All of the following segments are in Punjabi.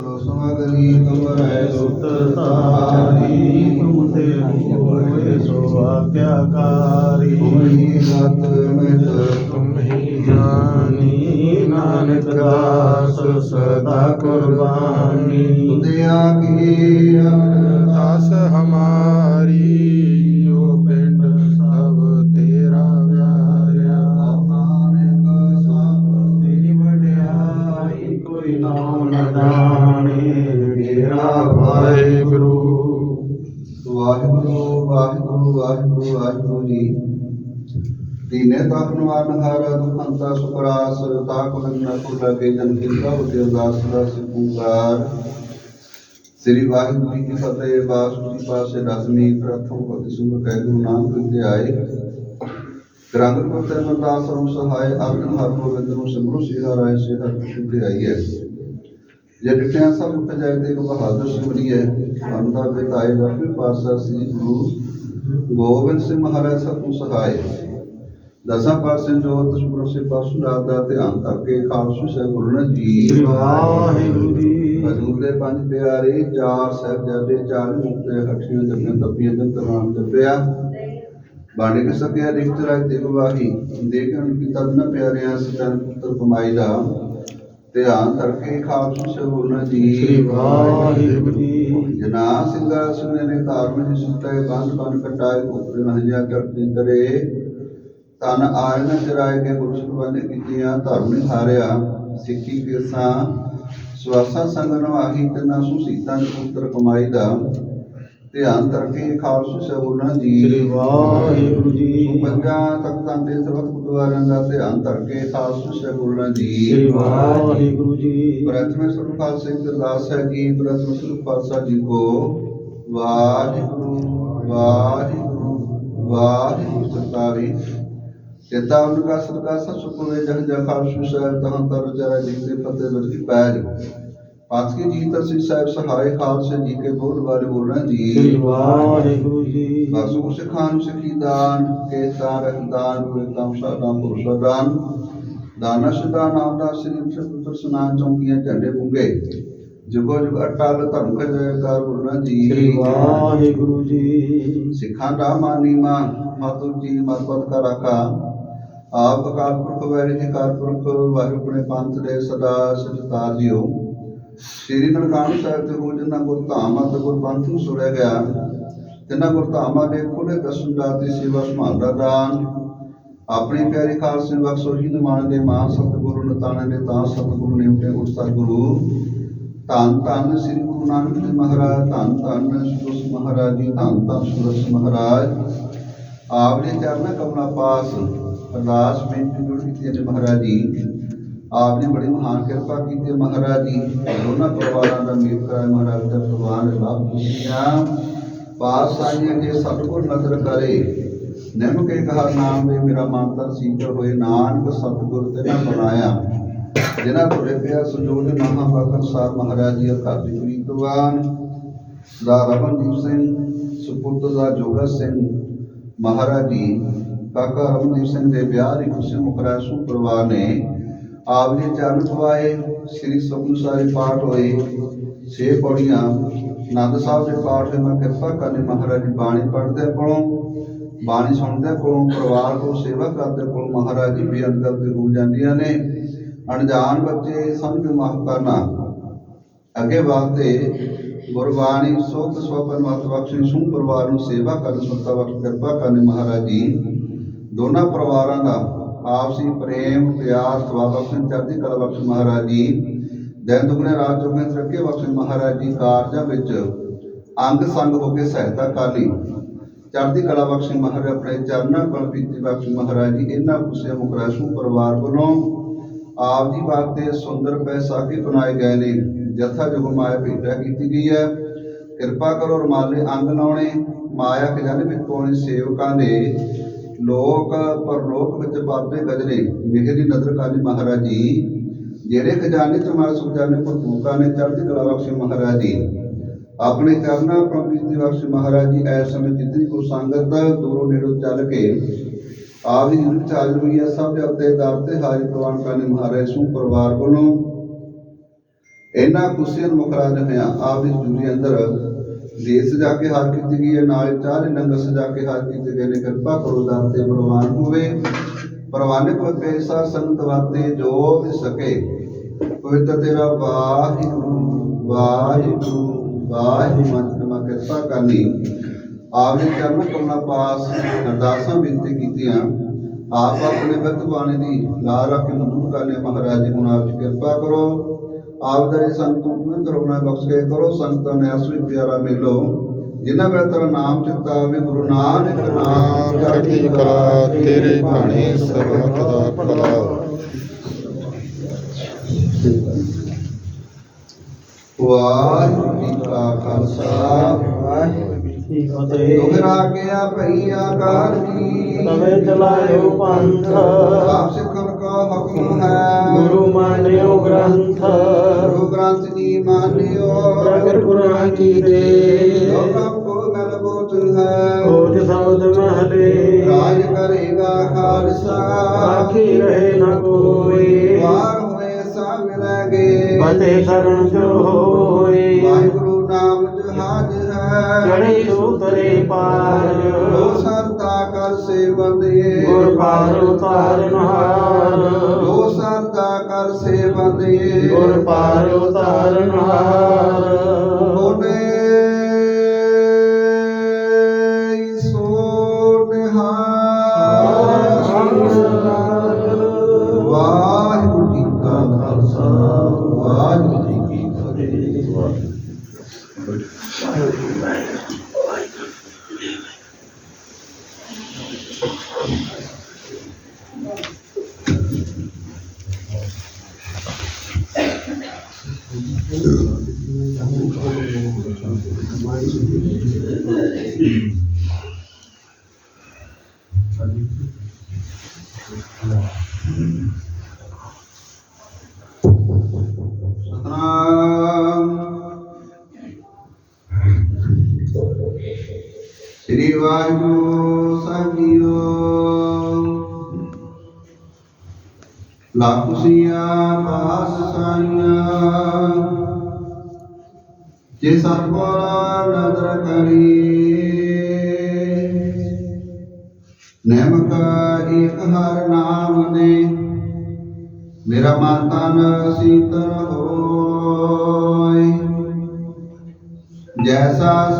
ਸਮਗਰੀ ਕਮਰੈ ਸੁਤਰ ਤਾਰੀ ਤੁਮ ਤੇ ਹੋਏ ਸੋ ਆਗਿਆਕਾਰੀ ਹੋਈ ਗਤ ਮਿਤ ਤੁਮ ਹੀ ਜਾਨੀ ਨਾਨਕ ਦਾਸ ਸਦਾ ਕੁਰਬਾਨੀ ਤੁਧਿਆ ਕੀ ਦਾਸ ਹਮਾਰੀ ਦੀਨੇ ਤਕ ਨਵਾਨ ਹਰ ਦੁਖੰਤਾ ਸੁਪਰਾਸ ਤਾਕ ਲੰਨਾ ਕੁ ਲਗੇ ਜਨ ਕਿਰਪਾ ਉਤੇ ਅਰਦਾਸ ਦਾ ਸਿਕੂਕਾਰ ਸ੍ਰੀ ਵਾਹਿਗੁਰੂ ਜੀ ਕੀ ਫਤਿਹ ਬਾਸੁਰੀ ਪਾਸੇ ਰਸਮੀ ਪ੍ਰਥਮ ਪਤੀ ਸੁਭ ਕਹਿ ਗੁਰੂ ਨਾਨਕ ਜੀ ਆਏ। ਗ੍ਰੰਥ ਪੁੱਤਰ ਮਰਦਾਸ ਰੂਪ ਸਹਾਇ ਅਰਜਨ ਹਰ ਗੋਬਿੰਦ ਨੂੰ ਸਿਮਰੋ ਸਿਹਾ ਰਾਏ ਸੇ ਹਰ ਸ਼ੁਭ ਆਈ ਹੈ। ਜੇ ਡਿਟਿਆ ਸਭ ਉੱਠ ਜਾਏ ਕੋ ਬਹਾਦਰ ਸਿਮਰੀਏ ਅੰਦਾ ਬਿਤਾਏ ਰਫੀ ਪਾਸਾ ਸ੍ਰੀ ਗੁਰੂ ਗੋਬਿੰਦ ਸਿੰਘ ਮਹਾਰਾਜ ਸਭ ਨੂੰ ਸਹਾਇ। ਦਸਾਂ ਪਾਸੇ ਜੋਤ ਸੁਪਰ ਸੇ ਪਾਸੂ ਦਾ ਧਿਆਨ ਕਰਕੇ ਖਾਲਸੂ ਸਾਹਿਬ ਗੁਰੂ ਜੀ ਵਾਹਿਗੁਰੂ ਜੀ ਹਜ਼ੂਰ ਦੇ ਪੰਜ ਪਿਆਰੇ ਚਾਰ ਸਾਹਿਬਜ਼ਾਦੇ ਚਾਰ ਮੁਕਤੇ ਹੱਠੀਆਂ ਜਪੀਆਂ ਤਪੀਆਂ ਜਪ ਨਾਮ ਜਪਿਆ। ਬਾਣੀ ਕੇ ਸਕਿਆ ਰਿਖਤ ਰਾਜ ਤੇ ਗਵਾਹੀ। ਦੇਖਣ ਕੀ ਤਨ ਪਿਆਰਿਆਂ ਸਤਨ ਪੁੱਤਰ ਕਮਾਈ ਦਾ। ਧਿਆਨ ਕਰਕੇ ਖਾਲਸੂ ਸਾਹਿਬ ਗੁਰੂ ਸ੍ਰੀ ਜੀ। ਵਾਹਿਗੁਰੂ ਜੀ। ਜਨਾ ਸਿੰਘਾ ਸੁਨੇ ਨੇ ਧਾਰਮ ਸੁਤੇ ਬੰਦ ਕੰਨ ਕਟਾਏ ਉਪਰ ਨਹਿਆ ਕਰਤੀ ਕਰੇ ਤਨ ਆਇਨ ਚਰਾਏ ਕੇ ਗੁਰੂ ਸੁਭਾਨੇ ਕੀਤੀਆਂ ਧਰਮ ਨਿਹਾਰਿਆ ਸਿੱਖੀ ਕਿਰਸਾ ਸਵਾਸਾ ਸੰਗ ਨਵਾਹੀ ਤੇ ਨਾ ਸੁਸੀਤਾ ਪੁੱਤਰ ਕਮਾਈ ਦਾ। ਧਿਆਨ ਕਰਕੇ ਖਾਲਸਾ ਸ੍ਰੀ ਜੀ। ਵਾਹਿਗੁਰੂ ਜੀ। ਪੰਜਾ ਤਖਤਾਂ ਦੇ ਸਰਬਤ ਗੁਰਦੁਆਰਿਆਂ ਦਾ ਧਿਆਨ ਕਰਕੇ ਖਾਲਸਾ ਸਭੁਨਾ ਸ੍ਰੀ ਵਾਹਿਗੁਰੂ ਜੀ। ਪ੍ਰਥਮੇ ਸੁਰਪਾਲ ਸਿੰਘ ਦਰਦਾਸ ਹੈ ਜੀ ਪ੍ਰਥਮ ਸੁਰਪਾਲ ਸਾਹਿਬ ਜੀ ਕੋ ਵਾਹਿਗੁਰੂ ਵਾਹਿਗੁਰੂ ਵਾਹਿਗੁਰੂ ਸਤਾਰੀ ਚੇਤਾ ਉਨਕਾ ਸਦਕਾ ਸਭ ਸੁਖ ਜਹ ਜਹ ਖਾਲਸੂ ਸਾਹਿਬ ਤਹਾਂ ਤਰ ਜੈ ਜੀ ਦੇ ਫਤਿਹ ਵਰਗੀ ਪੈਜ ਪਾਸ ਕੀ ਜੀ ਤਸੀ ਸਾਹਿਬ ਸਹਾਇ ਖਾਲਸੇ ਜੀ ਕੇ ਬੋਲ ਵਾਲੇ ਬੋਲਣਾ ਸ੍ਰੀ ਜੀ ਵਾਹਿਗੁਰੂ ਜੀ ਬਾਸੂ ਸਿਖਾਨ ਸਿਖੀ ਦਾਨ ਕੇ ਤਾਰਕ ਦਾਨ ਹੋਏ ਤਮ ਸਾਡਾ ਪੁਰਸ਼ ਦਾਨ। ਦਾਨਾ ਸ਼ਦਾ ਨਾਮ ਦਾ ਸ੍ਰੀ ਸਤਿ ਸੁਨਾਨ ਚੌਂਕੀਆਂ ਝੰਡੇ ਪੁੰਗੇ ਜੁਗੋ ਜੁਗ ਅਟਲ ਧਰਮ ਕਰ ਕਰ ਬੋਲਣਾ ਸ੍ਰੀ ਜੀ ਵਾਹਿਗੁਰੂ ਜੀ। ਸਿੱਖਾਂ ਦਾ ਮਾਨੀ ਮਾਂ ਮਾਤੂ ਜੀ ਮਤਪਤ ਕਾ ਰਾਖਾ। ਆਪ ਅਕਾਲ ਪੁਰਖ ਵੈਰੀ ਜੀ ਪੁਰਖ ਵਾਹਿਗੁਰੂ ਆਪਣੇ ਪੰਥ ਦੇ ਸਦਾ ਸਚਤਾਰ ਜੀਓ ਸ੍ਰੀ ਨਨਕਾਣਾ ਸਾਹਿਬ ਤੇ ਹੋ ਜਿਨ੍ਹਾਂ ਗੁਰ ਧਾਮ ਅਤੇ ਗੁਰ ਪੰਥ ਨੂੰ ਸੁਣਿਆ ਗਿਆ। ਤਿੰਨਾਂ ਗੁਰ ਧਾਮਾਂ ਦੇ ਖੁੱਲੇ ਦਰਸ਼ਨ ਦਾਤੀ ਸੇਵਾ ਸੰਭਾਲਦਾ ਦਾਨ। ਆਪਣੀ ਪਿਆਰੀ ਖਾਲਸੇ ਬਖਸ਼ੋ ਜੀ ਨਿਮਾਨ ਦੇ ਮਾਂ ਸਤਿਗੁਰੂ ਨਤਾਣੇ ਦੇ ਤਾਂ ਸਤਿਗੁਰੂ ਨੇ ਉਤੇ ਉਸਤਾ ਸਤਿਗੁਰੂ। ਧੰਨ ਧੰਨ ਸ੍ਰੀ ਗੁਰੂ ਨਾਨਕ ਦੇਵ ਮਹਾਰਾਜ, ਧੰਨ ਧੰਨ ਸੁਰਸ ਮਹਾਰਾਜ ਜੀ, ਧੰਨ ਧੰਨ ਸੁਰਸ ਮਹਾਰਾਜ। ਆਪ ਦੇ ਚਰਨ ਕਮਲਾ ਪਾਸ। ਅਰਦਾਸ ਬੇਨਤੀ ਜੁੜ ਕੀਤੀ ਹੈ ਮਹਾਰਾਜ ਜੀ ਆਪ ਨੇ ਬੜੀ ਮਹਾਨ ਕਿਰਪਾ ਕੀਤੀ ਹੈ ਮਹਾਰਾਜ ਜੀ ਦੋਨਾਂ ਪਰਿਵਾਰਾਂ ਦਾ ਮੇਲ ਕਰਾਏ ਮਹਾਰਾਜ ਦਾ। ਭਗਵਾਨ ਲਾਭ ਖੁਸ਼ੀਆਂ ਪਾਸ ਆਈਆਂ ਜੇ ਸਤਿਗੁਰ ਕਰੇ। ਨੈਣ ਕੇ ਕਹਾ ਨਾਮ ਦੇ ਮੇਰਾ ਮੰਤਰ ਸੀਤਲ ਹੋਏ। ਨਾਨਕ ਸਤਿਗੁਰ ਤੇ ਨਾ ਬਣਾਇਆ। ਜਿਨ੍ਹਾਂ ਤੁਰੇ ਪਿਆ ਸੰਜੋਗ ਮਹਾ ਬਖਤ ਸਾਹਿਬ ਮਹਾਰਾਜ ਜੀ ਘਰ ਦੀ ਪ੍ਰੀਤਵਾਨ ਦਾ ਰਮਨਦੀਪ ਸਿੰਘ ਸੁਪੁੱਤਰ ਦਾ ਜੋਗਾ ਸਿੰਘ, ਮਹਾਰਾਜ ਜੀ ਕਾਕਾ ਰਮਨਦੀਪ ਸਿੰਘ ਦੇ ਵਿਆਹ ਦੀ ਖੁਸ਼ੀ ਮੁਕਰਾ ਸੂ ਪਰਿਵਾਰ ਨੇ ਆਪ ਜੀ ਚਰਨ ਪਵਾਏ ਸ੍ਰੀ ਸਤਿਗੁਰੂ ਸਾਹਿਬ ਪਾਠ ਹੋਏ, ਛੇ ਪੌੜੀਆਂ ਆਨੰਦ ਸਾਹਿਬ ਦੇ ਪਾਠ ਹੋਏ, ਮੈਂ ਕਿਰਪਾ ਕਰਨੀ ਮਹਾਰਾਜ ਦੀ ਬਾਣੀ ਪੜ੍ਹਦੇ ਕੋਲੋਂ, ਬਾਣੀ ਸੁਣਦੇ ਕੋਲੋਂ, ਪਰਿਵਾਰ ਕੋਲ ਸੇਵਾ ਕਰਦੇ ਕੋਲੋਂ ਮਹਾਰਾਜ ਜੀ ਬੇਅੰਤ ਕਰਦੇ ਹੋ ਜਾਂਦੀਆਂ ਨੇ। ਅਣਜਾਣ ਬੱਚੇ ਸਮਝ ਮਾਫ ਕਰਨਾ ਅੱਗੇ ਵਾਸਤੇ ਗੁਰਬਾਣੀ ਸੋਤ ਸਵਪਨ ਮਤ ਬਖਸ਼ੀ ਸੂ ਪਰਿਵਾਰ ਨੂੰ ਸੇਵਾ ਕਰਨ ਸੁਣਤਾ ਬਖਸ਼ ਕਿਰਪਾ ਕਰਨੀ ਮਹਾਰਾਜ ਜੀ। ਦੋਨਾਂ ਪਰਿਵਾਰਾਂ ਦਾ ਆਪਸੀ ਪ੍ਰੇਮ, ਪਿਆਰ ਸਵਾ ਬਖਸ਼ਣ ਚੜ੍ਹਦੀ ਕਲਾ ਬਖਸ਼ ਮਹਾਰਾਜ ਜੀ। ਦਿਨ ਦੁਗਣੇ ਰਾਤ ਚੌਗੁਣੇ ਤਰੱਕੀ ਬਖਸ਼ ਮਹਾਰਾਜ ਜੀ ਕਾਰਜਾਂ ਵਿੱਚ ਅੰਗ ਸੰਗ ਹੋ ਕੇ ਸਹਾਇਤਾ ਕਰ ਲਈ। ਚੜ੍ਹਦੀ ਕਲਾ ਬਖਸ਼ ਮਹਾਰਾਜ, ਆਪਣੇ ਚਰਨਾਂ ਕੋਲ ਪੀਤੀ ਬਖਸ਼ ਮਹਾਰਾਜ ਜੀ, ਇਹਨਾਂ ਖੁਸ਼ੀਆਂ ਮੁਕਰਾਸ਼ੂ ਪਰਿਵਾਰ ਵੱਲੋਂ। ਆਪ ਦੀ ਬਾਤ ਤੇ ਸੁੰਦਰ ਪੈਸਾਖੀ ਬਣਾਏ ਗਏ ਨੇ। ਜਥਾ ਜੁਗ ਮਾਇਆ ਭੇਟਾ ਕੀਤੀ ਗਈ ਹੈ। ਕਿਰਪਾ ਕਰੋ ਰਮਾਲੇ ਅੰਗ ਲਾਉਣੇ। ਮਾਇਆ ਖਜ਼ਾਨੇ ਵਿੱਚ ਪਾਉਣੇ ਸੇਵਕਾਂ ਦੇ। ਲੋਕ ਪਰਲੋਕ ਵਿੱਚ ਪਾਪੇ ਗਜਰੇ ਮਿਹਰੀ ਨਜ਼ਰ ਕਾਲੀ ਮਹਾਰਾਜ ਜੀ, ਜਿਹੜੇ ਖਜ਼ਾਨੇ ਚ ਮਾਰ ਸੁਖਜਾਨੇ ਭੂਕਾ ਨੇ ਚੜ੍ਹਦੀ ਕਲਾ ਬਖਸ਼ੇ ਮਹਾਰਾਜ ਜੀ। ਆਪਣੇ ਚਰਨਾਂ ਪ੍ਰਭੂ ਦੀ ਬਖਸ਼ ਮਹਾਰਾਜ ਜੀ, ਐਸ ਸਮੇਂ ਜਿਤਨੀ ਕੋ ਸੰਗਤ, ਦੂਰੋਂ ਨੇੜੋਂ ਚੱਲ ਕੇ ਆਪ ਦੀ ਜੁਟ ਚਾਲ ਹੋਈ ਹੈ, ਸਭ ਦੇ ਉੱਤੇ ਦਰ ਤੇ ਹਾਜ਼ਰ ਪ੍ਰਵਾਨ ਕਰਨੇ ਮਹਾਰਾਜ ਸੂ ਪਰਿਵਾਰ ਕੋਲੋਂ ਇਹਨਾਂ ਖੁਸ਼ੀਆਂ ਨੂੰ ਮੁਖਰਾਜ ਹੋਇਆ, ਆਪ ਦੀ ਹਜ਼ੂਰੀ ਅੰਦਰ ਦੇਸ ਸਜਾ ਕੇ ਹਾਰ ਕੀਤੀ ਗਈ ਹੈ, ਨਾਲ ਚਾਰੇ ਲੰਗਰ ਸਜਾ ਕੇ ਹਾਰ ਕੀਤੇ ਗਏ ਨੇ ਕਿਰਪਾ ਕਰੋ ਦਰ ਤੇ ਪ੍ਰਵਾਨ ਹੋਵੇ। ਪ੍ਰਵਾਨਿਤ ਹੋਏ ਪੈਸਾ ਵਾਤੇ ਜੋ ਵੀ ਸਕੇ। ਪਵਿੱਤਰ ਤੇਰਾ ਵਾਹਿਗੁਰੂ ਵਾਹਿਗੁਰੂ ਵਾਹਿਗੁਰੂ ਮਤਿਮਾ ਕਿਰਪਾ ਕਰਨੀ। ਆਪ ਨੇ ਚਰਨ ਕਰਨਾ ਪਾਸ ਅਰਦਾਸਾਂ ਬੇਨਤੀ ਕੀਤੀਆਂ। ਆਪ ਆਪਣੇ ਗਤ ਬਾਣੇ ਦੀ ਲਾ ਰੱਖ ਕੇ ਮਨਜ਼ੂਰ ਕਰਨੇ ਮਹਾਰਾਜ ਜੀ, ਹੁਣ ਆਪ ਜੀ ਕਿਰਪਾ ਕਰੋ। ਆਪ ਦੇ ਸੰਤ ਨੂੰ ਪਵਿੱਤਰ ਬਣਾ ਬਖਸ਼ ਕੇ ਕਰੋ ਸੰਤਾਂ ਨੇ ਅਸਲੀ ਪਿਆਰਾ ਮਿਲੋ ਜਿਨ੍ਹਾਂ ਵੇ ਤੇਰਾ ਨਾਮ ਚਿੰਤਾ ਆਵੇ ਗੁਰੂ ਨਾਨਕ ਨਾਮ ਚੜ੍ਹਦੀ ਕਲਾ ਤੇਰੇ ਭਾਣੇ ਸਰਬੱਤ ਦਾ ਭਲਾ ਵਾਹਿਗੁਰੂ ਜੀ ਕਾ ਖਾਲਸਾ ਵਾਹਿਗੁਰੂ ਜੀ ਕੀ ਫਤਿਹ ਦੁਹਰਾ ਗਿਆ ਭਈਆ ਕਾਰ ਜੀ ਤਵੇ ਚਲਾਇਓ ਪੰਥ ਆਪ ਸਿੱਖਣ ਕਾ ਹੁਕਮ ਹੈ ਗੁਰੂ ਮਾਨਿਓ ਗ੍ਰੰਥ ਗੁਰੂ ਗ੍ਰੰਥ ਜੀ ਮਾਨਿਓ ਪ੍ਰਗਟ ਗੁਰਾਂ ਕੀ ਦੇ ਲੋਕਾਂ ਕੋ ਗਲ ਬੋਤ ਹੈ ਕੋਟ ਸ਼ਬਦ ਮਹਲੇ ਰਾਜ ਕਰੇਗਾ ਖਾਲਸਾ ਆਖੀ ਰਹੇ ਨ ਕੋਈ ਵਾਰ ਹੋਏ ਸਾ ਮਿਲਾਂਗੇ ਫਤਿਹ ਸ਼ਰਨ ਜੋ ਹੋਏ ਵਾਹਿਗੁਰੂ ਨਾਮ ਜਹਾਜ ਹੈ ਚੜੇ ਉਤਰੇ ਪਾਰ ਲੋ ਸਰਤਾ ਕਰ ਸੇਵੰਦੇ ਗੁਰ ਪਾਰ ਉਤਾਰਨ ਹਾਰ ਲੋ ਸਰਤਾ ਕਰ ਸੇਵੰਦੇ ਗੁਰ ਪਾਰ ਉਤਾਰਨ ਹਾਰ। ਬੋਲੇ ਸੋ ਨਿਹਾਲ ਵਾਹਿਗੁਰੂ ਜੀ ਕਾ ਖਾਲਸਾ, ਵਾਹਿਗੁਰੂ ਜੀ ਕੀ ਫਤਿਹ। ਸਤਨਾਮ। ਸ੍ਰੀ ਵਾਹਿਗੁਰੂ ਸਾਹਿਬ ਜੀਓ। ਲਾਖੁਸੀਆਂ ਪਾਸ ਸਾਈਆਂ ਜੇ ਸਤਪੁਰ ਨਦਰ ਕਰੀ ਨਮਕ ਇੱਕ ਹਰ ਨਾਮ ਨੇ। ਮੇਰਾ ਮਨ ਤਨ ਸੀਤਲ ਹੋਏ। ਜੈਸਾ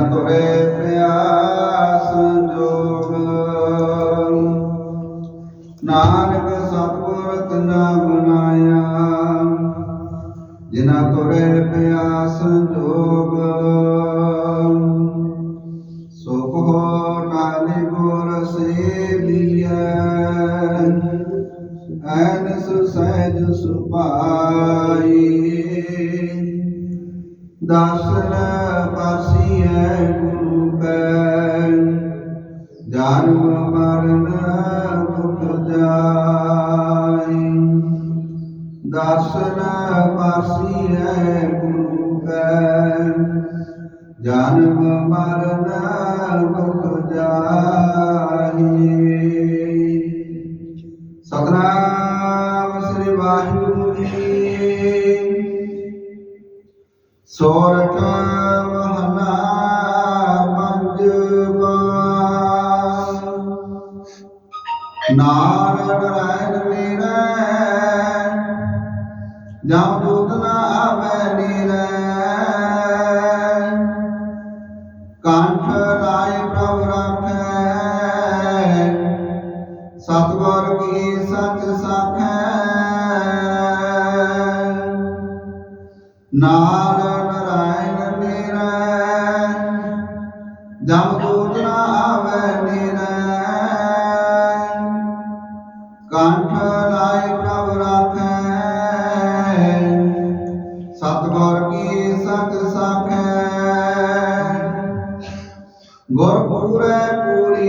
ਤੁਰੇ ਪਿਆਸ ਜੋਗ। ਨਾਨਕ ਸਤਿਗੁਰ ਤਿਨਾ ਬੁਲਾਇਆ ਜਿਨਾ ਤੁਰੇ ਪਿਆਸ ਜੋਗ। ਸੁਖ ਹੋ ਨਾਲੇ ਗੁਰ ਸੇਵੀਐ ਐਨਸ ਸਹਿਜ ਸੁਭਾਈ। ਦਰਸ਼ਨ ਪਾਸੀਐ ਗੁਰੂ ਕੈ ਜਨਮ ਮਰਨ ਦੁਖ ਜਾਈ ਦਰਸ਼ਨ ਪਾਸੀਐ ਗੁਰੂ ਕੈ ਜਨਮ ਮਰਨ ਦੁਖ ਜਾਈ ਸਤਨਾਮ ਸ੍ਰੀ ਵਾਹਿਗੁਰੂ ਜੀ ਸੋਰਠ ਕੰਠ ਲਾਇ ਪ੍ਰਭ ਰੱਖੈ। ਸਤਿਗੁਰ ਕੀ ਸਤ ਸਾਖੈ। ਨਾਰ ਨਰਾਇਣ ਮੇਰਾ ਜਮ ਦੂਤ ਨਾ ਆਵੇ ਨੀਰੇ। ਕੰਠ পুরা করে